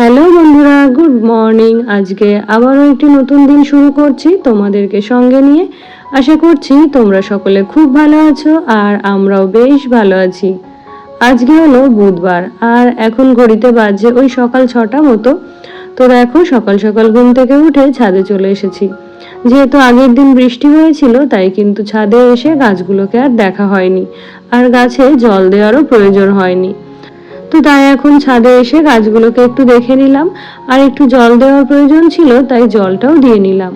Hello বন্ধুরা, good morning. আজকে আবারও একটি নতুন দিন শুরু করছি তোমাদেরকে সঙ্গে নিয়ে। আশা করছি তোমরা সকলে খুব ভালো আছো আর আমরাও বেশ ভালো আছি। আজকে হলো বুধবার, আর এখন ঘড়িতে বাজে ওই সকাল ছটা মতো। তো দেখো, সকাল সকাল ঘুম থেকে উঠে ছাদে চলে এসেছি। যেহেতু আগের দিন বৃষ্টি হয়েছিল, তাই কিন্তু ছাদে এসে গাছগুলোকে আর দেখা হয়নি। আর গাছে জল দেওয়ারও প্রয়োজন হয়নি। তো তাই এখন ছাদে এসে গাছগুলোকে একটু দেখে নিলাম। আর একটু জল দেওয়ার প্রয়োজন ছিল, তাই জলটাও দিয়ে নিলাম।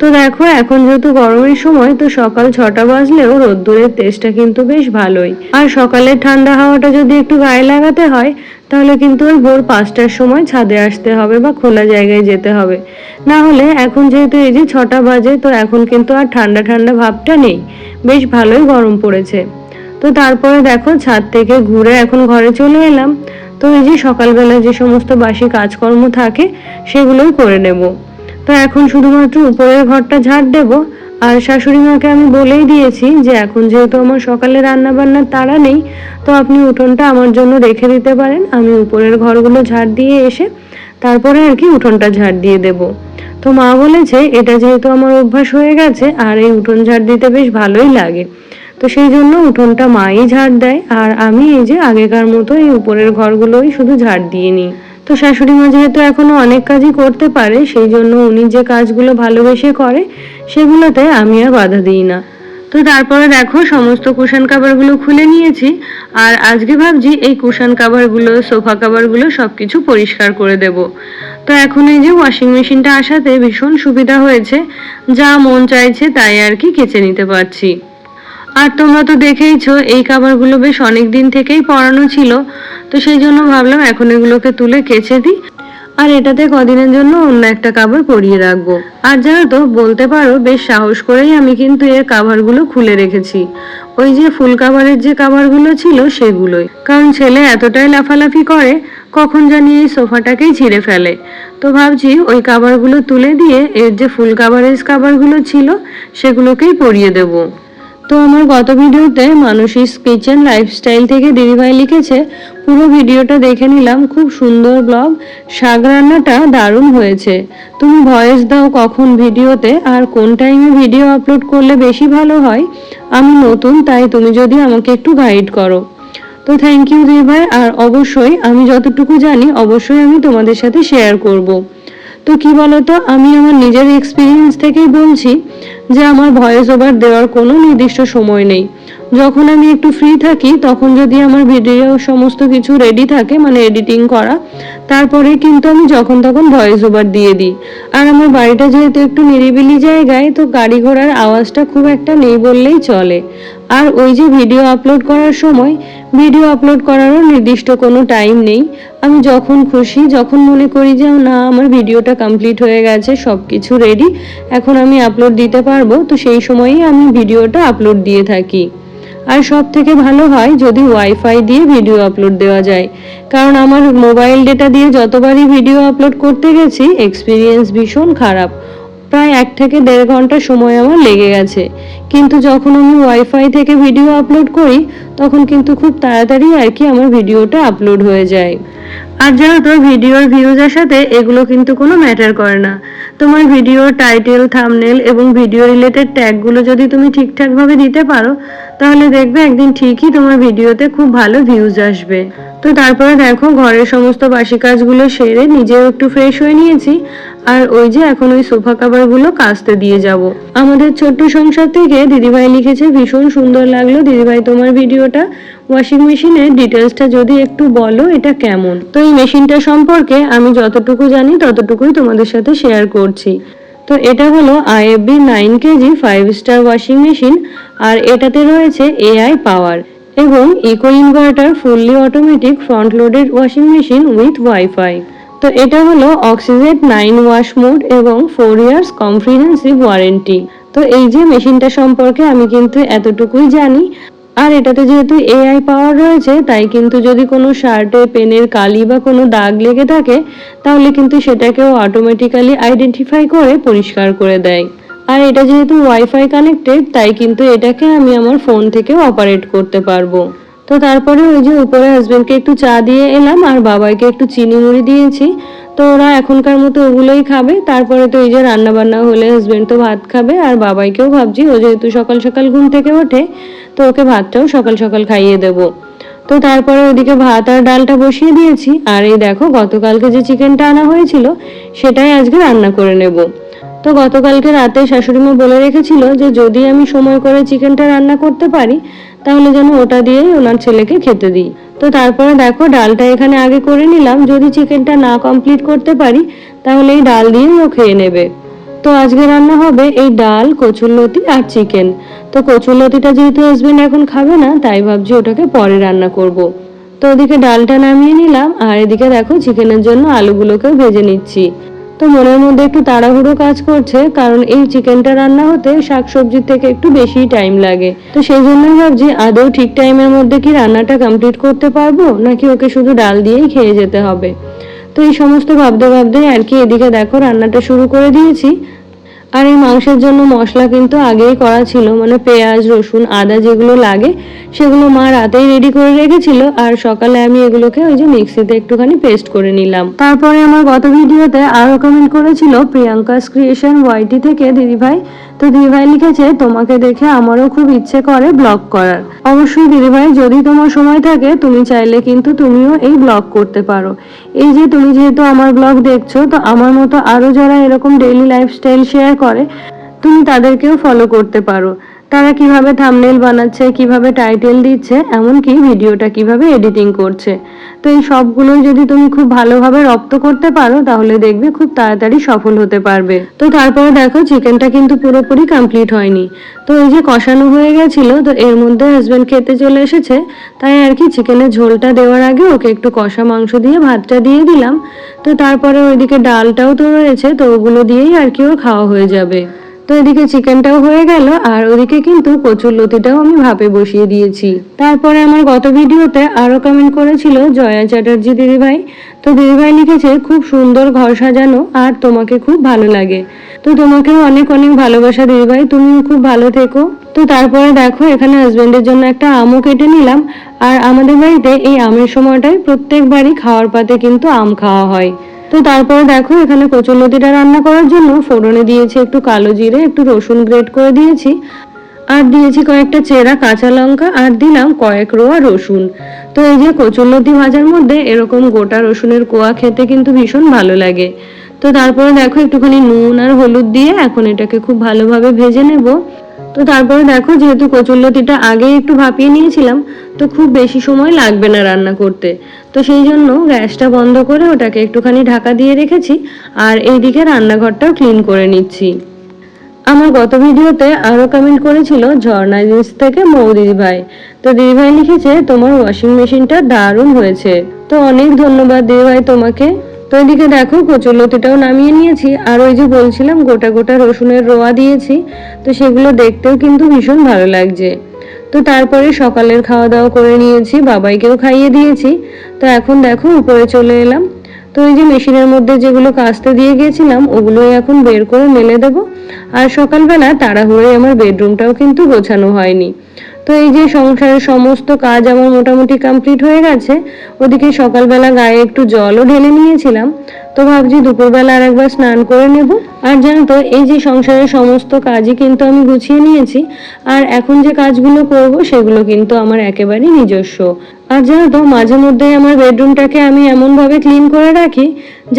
তো দেখো, এখন যেহেতু গরমের সময়, তো সকাল ছটা বাজলেও রোদ্দুরের তেজটা কিন্তু বেশ ভালোই। আর সকালের ঠান্ডা হাওয়াটা যদি একটু গায়ে লাগাতে হয়, তাহলে কিন্তু ওই ভোর পাঁচটার সময় ছাদে আসতে হবে বা খোলা জায়গায় যেতে হবে। না হলে এখন যেহেতু এই যে ছটা বাজে, তো এখন কিন্তু আর ঠান্ডা ঠান্ডা ভাবটা নেই। বেশ ভালোই গরম পড়েছে। তো তারপরে দেখো ছাদ থেকে ঘুরে এখন ঘরে চলে এলাম। তো এই যে সকালবেলা যে সমস্ত বাসি কাজকর্ম থাকে সেগুলোই করে নেব। তো এখন শুধুমাত্র উপরের ঘরটা ঝাড় দেব। আর শাশুড়ি মাকে আমি বলেই দিয়েছি যে এখন যেহেতু আমার সকালে রান্না বান্নার তাড়া নেই, তো আপনি উঠোনটা আমার জন্য রেখে দিতে পারেন। আমি উপরের ঘরগুলো ঝাড় দিয়ে এসে তারপরে আর কি উঠোনটা ঝাড় দিয়ে দেব। তো মা বলেছে, এটা যেহেতু আমার অভ্যাস হয়ে গেছে, আর এই উঠোন ঝাড় দিতে বেশ ভালোই লাগে। তো সেই জন্য উঠোনটা মাই ঝাড় দেয় আর আমি এই যে আগেকার মতো এই উপরের ঘরগুলোই শুধু ঝাড় দিয়ে নিই। তো শাশুড়ি মা যেহেতু এখনও অনেক কাজই করতে পারে, সেই জন্য উনি যে কাজগুলো ভালোবেসে করে, সেগুলোতে আমি আর বাধা দিই না। তো তারপরে দেখো সমস্ত কুশন কাভারগুলো খুলে নিয়েছি আর আজকে ভাবছি এই কুশন কাভারগুলো সোফা কাভারগুলো সব কিছু পরিষ্কার করে দেব। তো এখন এই যে ওয়াশিং মেশিনটা আসাতে ভীষণ সুবিধা হয়েছে, যা মন চাইছে তাই আর কি কেচে নিতে পারছি। আর তোমরা তো দেখেইছো, এই কাভারগুলো বেশ অনেক দিন থেকেই পরানো ছিল। তো সেই জন্য ভাবলাম এখন এগুলোকে তুলে কেচে দিই। আর এটাতে কদিনের জন্য অন্য একটা কাভার পরিয়ে রাখব। আর জানো তো, বলতে পারো, বেশ সাহস করেই আমি কিন্তু এর কাভারগুলো খুলে রেখেছি। ওই যে ফুল কাভারের যে কাভারগুলো ছিল সেগুলোই। কারণ ছেলে এতটাই লাফালাফি করে, কখন জানি এই সোফাটাকেই ছিঁড়ে ফেলে। তো ভাবছি ওই কাভারগুলো তুলে দিয়ে, এর যে ফুল কাভারেজ কাভারগুলো ছিল, সেগুলোকেই পরিয়ে দেবো। তো আমার গত ভিডিওতে মানসিস কিচেন লাইফস্টাইল থেকে দিদিভাই লিখেছে, পুরো ভিডিওটা দেখে নিলাম, খুব সুন্দর ব্লগ শাক রান্নাটা দারুণ হয়েছে। তুমি ভয়েস দাও কখন ভিডিওতে আর কোন টাইমে ভিডিও আপলোড করলে বেশি ভালো হয়, আমি নতুন, তাই তুমি যদি আমাকে একটু গাইড করো। তো থ্যাংক ইউ দিদিভাই আর অবশ্যই আমি যতটুকু জানি, অবশ্যই আমি তোমাদের সাথে শেয়ার করব। তো কি বলতো, আমি আমার নিজের এক্সপিরিয়েন্স থেকেই বলছি যে আমার ভয়েস ওভার দেওয়ার কোনো নির্দিষ্ট সময় নেই। যখন আমি একটু ফ্রি থাকি, তখন যদি আমার ভিডিও সমস্ত কিছু রেডি থাকে মানে এডিটিং করা, তারপরে কিন্তু আমি যখন তখন ভয়েস ওভার দিয়ে দিই। আর আমার বাড়িটা যেহেতু একটু নিরিবিলি জায়গায়, তো গাড়ি ঘোড়ার আওয়াজটা খুব একটা নেই বললেই চলে। আর ওই যে ভিডিও আপলোড করার সময় ভিডিও আপলোড করারও নির্দিষ্ট কোনো টাইম নেই। আমি যখন খুশি, যখন মনে করি যে, না, আমার ভিডিওটা কমপ্লিট হয়ে গেছে সব কিছু রেডি এখন আমি আপলোড দিতে পারব, তো সেই সময়ই আমি ভিডিওটা আপলোড দিয়ে থাকি। আর সব থেকে ভালো হয় যদি ওয়াইফাই দিয়ে ভিডিও আপলোড দেওয়া যায়। কারণ আমার মোবাইল ডেটা দিয়ে যতবারই ভিডিও আপলোড করতে গেছি এক্সপিরিয়েন্স ভীষণ খারাপ। প্রায় এক থেকে দেড় ঘণ্টা সময় আমার লেগে গেছে। কিন্তু যখন আমি ওয়াইফাই থেকে ভিডিও আপলোড করি, তখন কিন্তু খুব তাড়াতাড়ি আর কি আমার ভিডিওটা আপলোড হয়ে যায়। আর জানো তো ভিডিওর ভিউজের সাথে এগুলো কিন্তু কোনো ম্যাটার করে না। তোমার ভিডিওর টাইটেল থামনেল এবং ভিডিও রিলেটেড ট্যাগগুলো যদি তুমি ঠিকঠাকভাবে দিতে পারো, তাহলে দেখবে একদিন ঠিকই তোমার ভিডিওতে খুব ভালো ভিউজ আসবে। তো তারপরে দেখো, ঘরের সমস্ত বাসি কাজগুলো সেরে নিজেও একটু ফ্রেশ হয়ে নিয়েছি। আর ওই যে এখন ওই সোফা কাভারগুলো কাচতে দিয়ে যাব। আমাদের ছোট্ট সংসার থেকে দিদিভাই লিখেছে, ভীষণ সুন্দর লাগল দিদিভাই তোমার ভিডিওটা। ওয়াশিং মেশিনের ডিটেলসটা যদি একটু বলো, এটা কেমন? তো এই মেশিনটা সম্পর্কে আমি যতটুকু জানি, ততটুকুই তোমাদের সাথে শেয়ার করছি। তো এটা হলো IFB nine kg five star washing machine আর এটাতে রয়েছে এআই পাওয়ার এবং eco inverter fully automatic front loaded washing machine with wifi তো এটা হলো অক্সিজেট নাইন ওয়াশ মোড এবং ফোর ইয়ার্স কম্প্রিহেন্সিভ ওয়ারেন্টি তো এই যে মেশিনটা সম্পর্কে আমি কিন্তু এতটুকুই জানি। আর এটাতে যেহেতু এআই পাওয়ার রয়েছে, তাই কিন্তু যদি কোনো শার্টে, পেনের কালি বা কোনো দাগ লেগে থাকে, তাহলে কিন্তু সেটাকেও অটোমেটিক্যালি আইডেন্টিফাই করে, পরিষ্কার করে দেয়। আর এটা যেহেতু ওয়াইফাই কানেক্টেড তাই কিন্তু এটাকে আমি আমার ফোন থেকে অপারেট করতে পারব। তো তারপরে ওই যে উপরে হাজবেন্ডকে একটু চা দিয়ে এলাম, আর বাবাইকে একটু চিনি মুড়ি দিয়েছি। তো ওরা এখনকার মতো ওগুলোই খাবে। তারপরে তো এই যে রান্না বান্না হলে হাজবেন্ড তো ভাত খাবে, আর বাবাইকেও ভাবছি, ও যেহেতু সকাল সকাল ঘুম থেকে ওঠে, তো ওকে ভাতটাও সকাল সকাল খাইয়ে দেবো। তো তারপরে ওদিকে ভাত আর ডালটা বসিয়ে দিয়েছি। আর এই দেখো, গতকালকে যে চিকেনটা আনা হয়েছিল, সেটাই আজকে রান্না করে নেব। তো গতকালকে রাতে শাশুড়িমা বলে রেখেছিল যে যদি আমি সময় করে চিকেনটা রান্না করতে পারি, তাহলে যেন ওটা দিয়েই ওনার ছেলেকে খেতে দিই। তো তারপরে দেখো ডালটা এখানে আগে করে নিলাম। যদি চিকেনটা না কমপ্লিট করতে পারি, তাহলে এই ডাল দিয়েই ও খেয়ে নেবে। তো আজকে রান্না হবে এই ডাল, কচুরলতি আর চিকেন। তো কচুরলতিটা যেহেতু হাজবেন্ড এখন খাবে না, তাই ভাবছি ওটাকে পরে রান্না করব। তো ওদিকে ডালটা নামিয়ে নিলাম, আর এদিকে দেখো চিকেনের জন্য আলুগুলোকেও ভেজে নিচ্ছি। তো মনের মধ্যে একটু তাড়াহুড়ো কাজ করছে, কারণ এই চিকেনটা রান্না হতে শাকসবজির থেকে একটু বেশি টাইম লাগে। তো সেই জন্যই ভাবছি, আদৌ ঠিক টাইমের মধ্যে কি রান্নাটা কমপ্লিট করতে পারব, নাকি ওকে শুধু ডাল দিয়েই খেয়ে যেতে হবে? তো এই সমস্ত ভাবতে ভাবতে আর কি এদিকে দেখো, রান্নাটা শুরু করে দিয়েছি। আর এই মাংসের জন্য মশলা কিন্তু আগেই করা ছিল মানে পেঁয়াজ, রসুন, আদা যেগুলো লাগে, সেগুলো মা রাতেই রেডি করে রেখেছিল আর সকালে আমি এগুলোকে ওই যে মিক্সিতে একটুখানি পেস্ট করে নিলাম। তারপরে আমার গত ভিডিওতে আরও কমেন্ট করেছিল প্রিয়াঙ্কা ক্রিয়েশন ওয়াইটি থেকে দিদিভাই। তো দিদিভাই লিখেছে, তোমাকে দেখে আমারও খুব ইচ্ছে করে ব্লগ করার। অবশ্যই দিদিভাই, যদি তোমার সময় থাকে, তুমি চাইলে কিন্তু তুমিও এই ব্লগ করতে পারো। এই যে তুমি যেহেতু আমার ব্লগ দেখছ, তো আমার মতো আরও যারা এরকম ডেইলি লাইফস্টাইল শেয়ার করে, তুমি তাদেরকেও ফলো করতে পারো। তারা কীভাবে থামনেল বানাচ্ছে, কীভাবে টাইটেল দিচ্ছে, এমনকি ভিডিওটা কীভাবে এডিটিং করছে। তো এই সবগুলোই যদি তুমি খুব ভালোভাবে রপ্ত করতে পারো, তাহলে দেখবে খুব তাড়াতাড়ি সফল হতে পারবে। তো তারপরে দেখো চিকেনটা কিন্তু পুরোপুরি কমপ্লিট হয়নি। তো এই যে কষানো হয়ে গেছিল, তো এর মধ্যে হাজব্যান্ড খেতে চলে এসেছে। তাই আর কি চিকেনের ঝোলটা দেওয়ার আগে ওকে একটু কষা মাংস দিয়ে ভাতটা দিয়ে দিলাম। তো তারপরে ওইদিকে ডালটাও তো রয়েছে, তো ওগুলো দিয়েই আর কি ওর খাওয়া হয়ে যাবে। তো এদিকে চিকেনটাও হয়ে গেল, আর ওদিকে কিন্তু কচুর লতিটাও আমি ভাপে বসিয়ে দিয়েছি। তারপরে আমার গত ভিডিওতে আরও কমেন্ট করেছিল জয়া চ্যাটার্জি দিদিভাই। তো দিদিভাই লিখেছে, খুব সুন্দর ঘর সাজানো, আর তোমাকে খুব ভালো লাগে। তো তোমাকেও অনেক অনেক ভালোবাসা দিদিভাই, তুমিও খুব ভালো থেকো। তো তারপরে দেখো, এখানে হাজবেন্ডের জন্য একটা আমও কেটে নিলাম, আর আমাদের বাড়িতে এই আমের সময়টায় প্রত্যেকবারই খাওয়ার পাতে কিন্তু আম খাওয়া হয়। তো তারপর দেখো, এখানে কচুরলতিটা রান্না করার জন্য ফোড়নে দিয়েছি একটু কালো জিরে, একটু রসুন গ্রেট করে দিয়েছি। আর দিয়েছি কয়েকটা চেরা কাঁচা লঙ্কা, আর দিলাম কয়েক রোয়া রসুন। তো এই যে কচুরলতি ভাজার মধ্যে এরকম গোটা রসুনের কোয়া খেতে কিন্তু ভীষণ ভালো লাগে। তো তারপরে দেখো, একটুখানি নুন আর হলুদ দিয়ে এখন এটাকে খুব ভালোভাবে ভেজে নেব। তো তারপরে দেখো, যেহেতু কচুরলতিটা আগে একটু ভাপিয়ে নিয়েছিলাম, তো খুব বেশি সময় লাগবে না রান্না করতে। তো সেই জন্য গ্যাসটা বন্ধ করে ওটাকে একটুখানি ঢাকা দিয়ে রেখেছি, আর এইদিকে রান্নাঘরটাও ক্লিন করে নিচ্ছি। আমার গত ভিডিওতে আরও কমেন্ট করেছিল ঝর্ণা জিন্স থেকে মৌ দিদিভাই। তো দিদিভাই লিখেছে, তোমার ওয়াশিং মেশিনটা দারুণ হয়েছে। তো অনেক ধন্যবাদ দিদিভাই তোমাকে। তো এদিকে দেখো, কচুরলতিটাও নামিয়ে নিয়েছি। আর ওই যে বলছিলাম, গোটা গোটা রসুনের রোয়া দিয়েছি। তো সেগুলো দেখতেও কিন্তু ভীষণ ভালো লাগছে। তো তারপরে সকালের খাওয়া দাওয়া করে নিয়েছি, বাবাইকেও খাইয়ে দিয়েছি। তো এখন দেখো, উপরে চলে এলাম। তো এই যে মেশিনের মধ্যে যেগুলো কাস্তে দিয়ে গেছিলাম, ওগুলোই এখন বের করে মেলে দেবো। আর সকালবেলা তাড়াহুড়োই আমার বেডরুমটাও কিন্তু গোছানো হয়নি। তো এই যে সংসারের সমস্ত কাজ আমার মোটামুটি কমপ্লিট হয়ে গেছে, ওদিকে সকালবেলা গায়ে একটু জলও ঢেলে নিয়েছিলাম। তো ভাবছি দুপুরবেলা আর একবার স্নান করে নেব। আর জানো তো, এই যে সংসারের সমস্ত কাজই কিন্তু আমি গুছিয়ে নিয়েছি, আর এখন যে কাজগুলো করব সেগুলো কিন্তু আমার একেবারেই নিজস্ব। আর জানো তো, মাঝে মধ্যে আমার বেডরুমটাকে আমি এমনভাবে ক্লিন করে রাখি,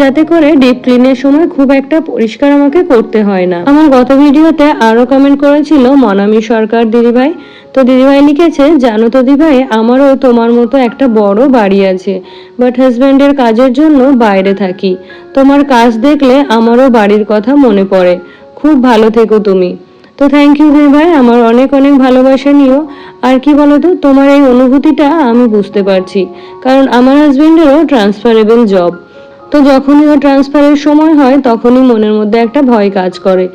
যাতে করে ডিপ ক্লিনের সময় খুব একটা পরিষ্কার আমাকে করতে হয় না। আমার গত ভিডিওতে আরও কমেন্ট করেছিল মনামি সরকার দিদিভাই। তো দিদিভাই লিখেছে, জানো তো দিদিভাই, আমারও তোমার মতো একটা বড় বাড়ি আছে বাট হাজব্যান্ডের কাজের জন্য বাইরে থাকি। তোমার কাজ দেখলে আমারও বাড়ির কথা মনে পড়ে। খুব ভালো থেকো তুমি। তো থ্যাংক ইউ ভাই, আমার অনেক অনেক ভালোবাসা নিও। আর কি বলতো, তোমার এই অনুভূতিটা আমি বুঝতে পারছি। কারণ আমার হাজবেন্ডেরও ট্রান্সফারেবল জব তো যখনই ও ট্রান্সফারের সময় হয়, তখনই মনের মধ্যে একটা ভয় কাজ করে,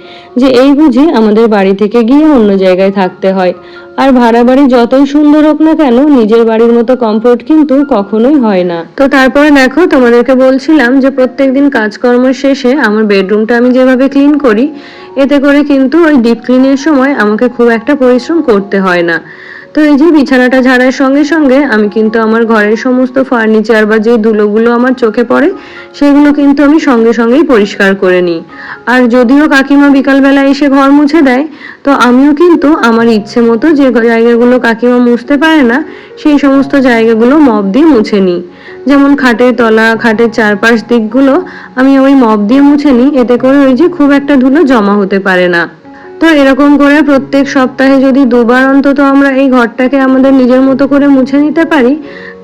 যে এই বুঝি আমাদের বাড়ি থেকে গিয়ে অন্য জায়গায় থাকতে হয়। আর ভাড়া বাড়ি যতই সুন্দর হোক না কেন, নিজের বাড়ির মতো কমফোর্ট কিন্তু কখনোই হয় না। তো তারপরে দেখো, তোমাদেরকে বলছিলাম যে প্রত্যেকদিন কাজকর্ম শেষে আমার বেডরুমটা আমি যেভাবে ক্লিন করি, এতে করে কিন্তু ওই ডিপ ক্লিনের সময় আমাকে খুব একটা পরিশ্রম করতে হয় না। তো এই যে বিছানাটা ঝাড়ার সঙ্গে সঙ্গে আমি কিন্তু আমার ঘরের সমস্ত ফার্নিচার বা যে ধুলোগুলো আমার চোখে পড়ে, সেগুলো কিন্তু আমি সঙ্গে সঙ্গেই পরিষ্কার করে নিই। আর যদিও কাকিমা বিকালবেলা এসে ঘর মুছে দেয়, তো আমিও কিন্তু আমার ইচ্ছে মতো যে জায়গাগুলো কাকিমা মুছতে পারে না, সেই সমস্ত জায়গাগুলো মপ দিয়ে মুছে নিই। যেমন খাটের তলা, খাটের চারপাশ দিকগুলো আমি ওই মপ দিয়ে মুছে নিই, এতে করে ওই যে খুব একটা ধুলো জমা হতে পারে না। তো এরকম করে প্রত্যেক সপ্তাহে যদি দুবার অন্তত আমরা এই ঘরটাকে আমাদের নিজের মতো করে মুছে নিতে পারি,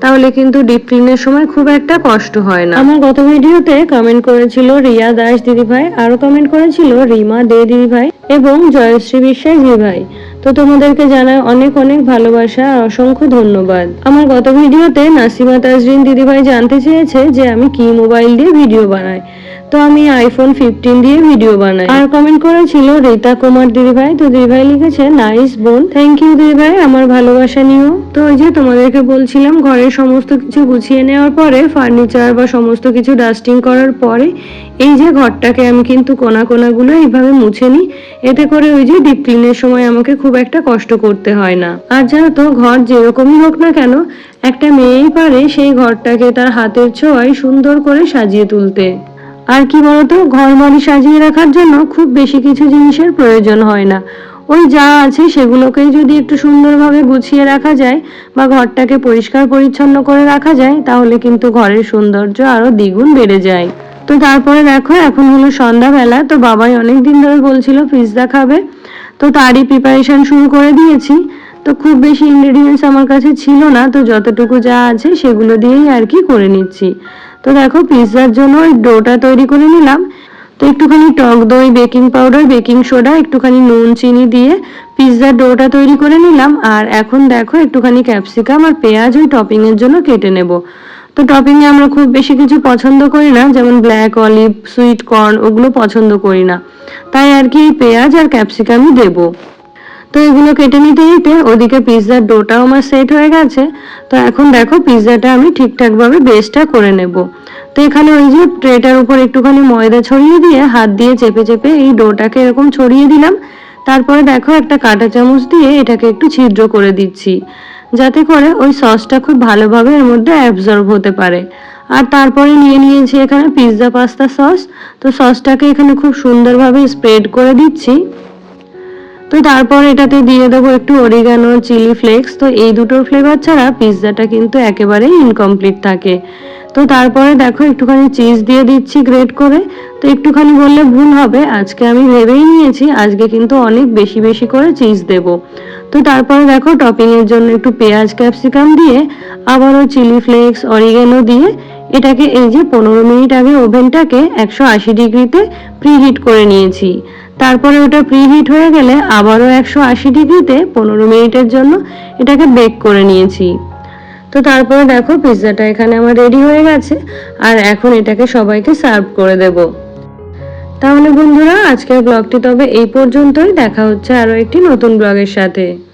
তাহলে কিন্তু ডিপ ক্লিনের সময় খুব একটা কষ্ট হয় না। আমার গত ভিডিওতে কমেন্ট করেছিল রিয়া দাস দিদিভাই, আরও কমেন্ট করেছিল রিমা দে দিদিভাই এবং জয়শ্রী বিশ্বাস দিদিভাই। তো তোমাদেরকে জানাই অনেক অনেক ভালোবাসা আর অসংখ্য ধন্যবাদ। আমার গত ভিডিওতে নাসিমা তাজরিন দিদিভাই জানতে চেয়েছে যে আমি কি মোবাইল দিয়ে ভিডিও বানাই। তো আমি আইফোন ফিফটিন দিয়ে ভিডিও বানাই। আর কমেন্ট করেছিল, রীতা কুমার দিদিভাই তো দিদিভাই লিখেছে, নাইস বোন থ্যাংক ইউ দিদিভাই আমার ভালোবাসা নিও। তো ওই যে তোমাদেরকে বলছিলাম, ঘরের সমস্ত কিছু গুছিয়ে নেওয়ার পরে ফার্নিচার বা সমস্ত কিছু ডাস্টিং করার পরে, এই যে ঘরটাকে আমি কিন্তু কোনা কোনাগুলো এইভাবে মুছে নিই। এতে করে ওই যে ডিপ ক্লিনের সময় আমাকে খুব একটা কষ্ট করতে হয় না। আর জানো তো, ঘর যেরকমই হোক না কেন, একটা মেয়েই পারে সেই ঘরটাকে তার হাতের ছোঁয়ায় সুন্দর করে সাজিয়ে তুলতে। আর কি বলতো, ঘর বাড়ি সাজিয়ে রাখার জন্য খুব বেশি কিছু জিনিসের প্রয়োজন হয় না। ওই যা আছে সেগুলোকেই যদি একটু সুন্দরভাবে গুছিয়ে রাখা যায় বা ঘরটাকে পরিষ্কার পরিচ্ছন্ন করে রাখা যায়, তাহলে কিন্তু ঘরের সৌন্দর্য আরও দ্বিগুণ বেড়ে যায়। তো তারপরে দেখো, এখন হলো সন্ধ্যাবেলা, তো বাবাই অনেক দিন ধরে বলছিল পিৎজা খাবে। তো তারই প্রিপারেশন শুরু করে দিয়েছি। তো খুব বেশি ইনগ্রেডিয়েন্টস আমার কাছে ছিল না, তো যতটুকু যা আছে সেগুলো দিয়েই আর কি করে নিচ্ছি। তো দেখো পিৎজার জন্য ওই ডোটা তৈরি করে নিলাম। তো একটুখানি টক দই বেকিং পাউডার বেকিং সোডা একটুখানি নুন, চিনি দিয়ে পিৎজার ডোটা তৈরি করে নিলাম। আর এখন দেখো, একটুখানি ক্যাপসিকাম আর পেঁয়াজ ওই টপিং এর জন্য কেটে নেব। তো টপিং এ আমরা খুব বেশি কিছু পছন্দ করি না, যেমন ব্ল্যাক অলিভ সুইট কর্ন ওগুলো পছন্দ করি না। তাই আর কি এই পেঁয়াজ আর ক্যাপসিকামই দেবো। তো এগুলো কেটে নিতে নিতে ওদিকে পিৎজার ডোটাও আমার সেট হয়ে গেছে। তো এখন দেখো পিৎজাটা আমি ঠিকঠাকভাবে বেসটা করে নেব। তো এখানে ওই যে ট্রেটার উপর একটুখানি ময়দা ছড়িয়ে দিয়ে হাত দিয়ে চেপে চেপে এই ডোটাকে এরকম ছড়িয়ে দিলাম। তারপরে দেখো একটা কাঁটা চামচ দিয়ে এটাকে একটু ছিদ্র করে দিচ্ছি। যাতে করে ওই সসটা খুব ভালোভাবে এর মধ্যে অ্যাবজর্ব হতে পারে। আর তারপরে নিয়ে নিয়েছি এখানে পিৎজা পাস্তা সস তো সসটাকে এখানে খুব সুন্দরভাবে স্প্রেড করে দিচ্ছি। তো তারপর এটাতে দিয়ে দেবো একটু অরিগানো চিলি ফ্লেক্স তো এই দুটোর ফ্লেভার ছাড়া পিৎজাটা কিন্তু একেবারেই ইনকমপ্লিট থাকে। তো তারপরে দেখো একটুখানি চিজ দিয়ে দিচ্ছি গ্রেট করে। তো একটুখানি বললে ভুল হবে, আজকে আমি ভেবেই নিয়েছি, আজকে কিন্তু অনেক বেশি বেশি করে চিজ দেব। তো তারপরে দেখো টপিংয়ের জন্য একটু পেঁয়াজ ক্যাপসিকাম দিয়ে আবারও চিলি ফ্লেক্স অরিগেনো দিয়ে এটাকে এই যে পনেরো মিনিট আগে ওভেনটাকে একশো আশি ডিগ্রিতে প্রিহিট করে নিয়েছি। তারপরে ওটা প্রিহিট হয়ে গেলে আবারও একশো আশি ডিগ্রিতে পনেরো মিনিটের জন্য এটাকে বেক করে নিয়েছি। তো তারপরে দেখো পিৎজাটা এখানে আমার রেডি হয়ে গেছে আর এখন এটাকে সবাইকে সার্ভ করে দেব। তাহলে বন্ধুরা, আজকের ব্লগটি তবে এই পর্যন্তই। দেখা হচ্ছে আরও একটি নতুন ব্লগের সাথে।